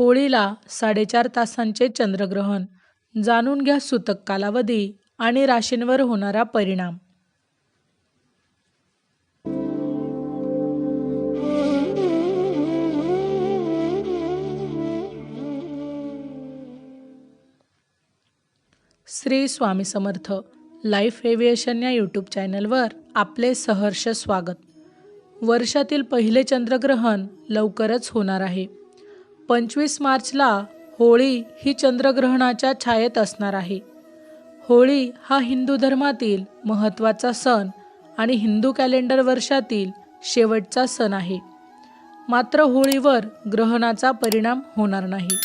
होळीला साडेचार तासांचे चंद्रग्रहण. जाणून घ्या सूतक कालावधी आणि राशींवर होणारा परिणाम. श्री स्वामी समर्थ लाईफ एव्हिएशन या यूट्यूब चॅनलवर आपले सहर्ष स्वागत. वर्षातील पहिले चंद्रग्रहण लवकरच होणार आहे. पंचवीस मार्चला होळी ही चंद्रग्रहणाच्या छायेत असणार आहे. होळी हा हिंदू धर्मातील महत्त्वाचा सण आणि हिंदू कॅलेंडर वर्षातील शेवटचा सण आहे. मात्र होळीवर ग्रहणाचा परिणाम होणार नाही.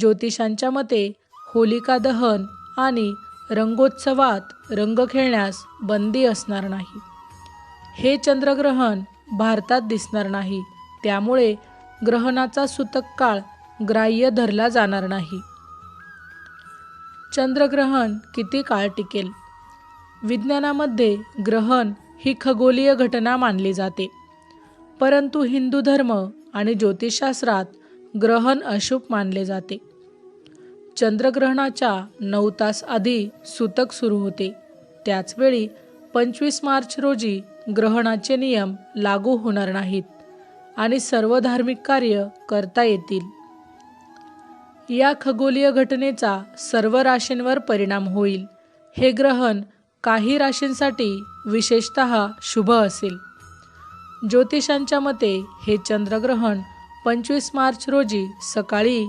ज्योतिषांच्या मते होलिका दहन आणि रंगोत्सवात रंग खेळण्यास बंदी असणार नाही. हे चंद्रग्रहण भारतात दिसणार नाही. त्यामुळे ग्रहणाचा सूतक काळ ग्राह्य धरला जाणार नाही. चंद्रग्रहण किती काळ टिकेल? विज्ञानामध्ये ग्रहण ही खगोलीय घटना मानली जाते. परंतु हिंदू धर्म आणि ज्योतिषशास्त्रात ग्रहण अशुभ मानले जाते. चंद्रग्रहणाच्या नऊ तास आधी सूतक सुरू होते. त्याचवेळी पंचवीस मार्च रोजी ग्रहणाचे नियम लागू होणार नाहीत. आणि सर्व धार्मिक कार्य करता येतील. या खगोलीय घटनेचा सर्व राशींवर परिणाम होईल. हे ग्रहण काही राशींसाठी विशेषत शुभ असेल. ज्योतिषांच्या मते हे चंद्रग्रहण पंचवीस मार्च रोजी सकाळी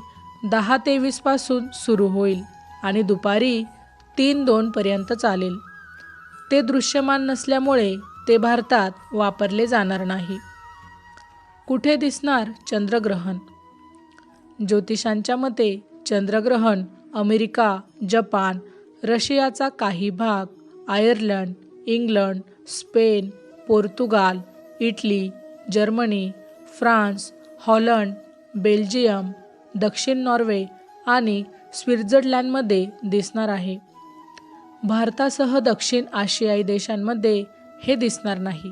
दहा तेवीसपासून सुरू होईल आणि दुपारी तीन दोनपर्यंत चालेल. ते दृश्यमान नसल्यामुळे ते भारतात वापरले जाणार नाही. कुठे दिसणार चंद्रग्रहण? ज्योतिषांच्या मते चंद्रग्रहण अमेरिका जपान रशियाचा काही भाग Ireland England Spain Portugal Italy Germany France Holland Belgium दक्षिण नॉर्वे आणि स्वित्झर्लंडमध्ये दिसणार आहे. भारतासह दक्षिण आशियाई देशांमध्ये हे दिसणार नाही.